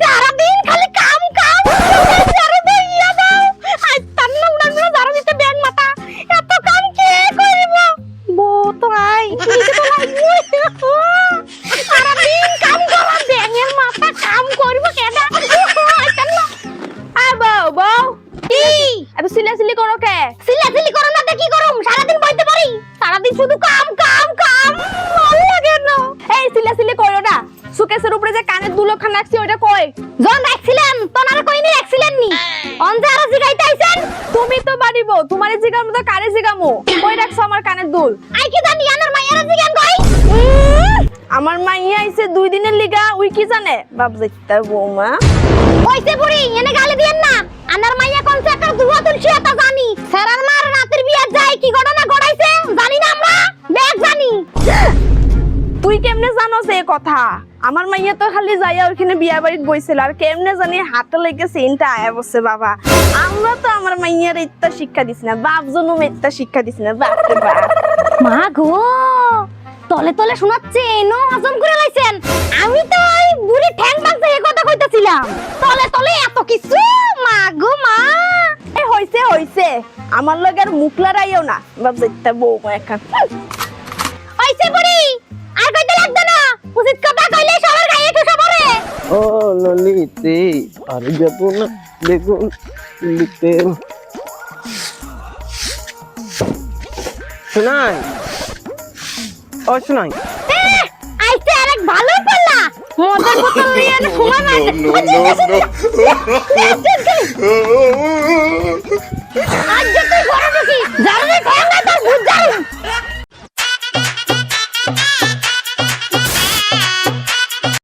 দিছে কাম করা কি? এত সিলাসিলি করো না কি করুম? সারাদিন বইতে পারি? সারাদিন শুধু কাম যে কানের দুলো খান রাখছি ওইটা কই? জন অ্যাক্সিডেন্ট তোনার কইনি অ্যাক্সিডেন্ট নি? অনজে আর জিগাইতে আইছেন? তুমি তো বাড়িব তোমারে জিগার মতো কানে জিগামু? কই রাখছো আমার কানের দুল? আই কি জানি আনার মাইয়ারা জিগান কই? আমার মাইয়া আইছে দুই দিনের লিগা উই কি জানে? বাপ যাইতা বৌমা। কইতে বুড়ি এনে গালি দিয়েন না। আনার মাইয়া কোন চাকার দুয়া তুলছি এটা জানি। সেরার মার রাতের বিয়ে যায় কি ঘটনা ঘটাইছে? জানি না আমরা দেখ জানি। তুই কেমনে জানোস এই কথা? আমার মাইয়া তো খালি যাইয়া ওইখানে বিয়া বাড়িতে বইছিল। আর কেমনে জানি হাতে লেগে সিনটা আয়া বসে বাবা। আমরা তো আমার মাইয়ার ইত্যা শিক্ষা দিছি না বাপ জনুম ইত্যা শিক্ষা দিছি না বাপ মা গো তলে তলে শোনাচ্ছে নো হজম করে লাইছেন। আমি তো ওই বুড়ি ঠ্যাং বাজছে এই কথা কইতাছিলাম। তলে তলে এত কিছু মা গো মা। এ হইছে হইছে। আমার লগে আর মুখ লড়াইও না। বাপ যাইতা বৌমা এখন ললিতে আর যাব না দেখুন লিতে শোনাই ও শোনাই আইতে আরেক ভালো পাল্লা মদের বোতল নিয়ে এনে ফুমা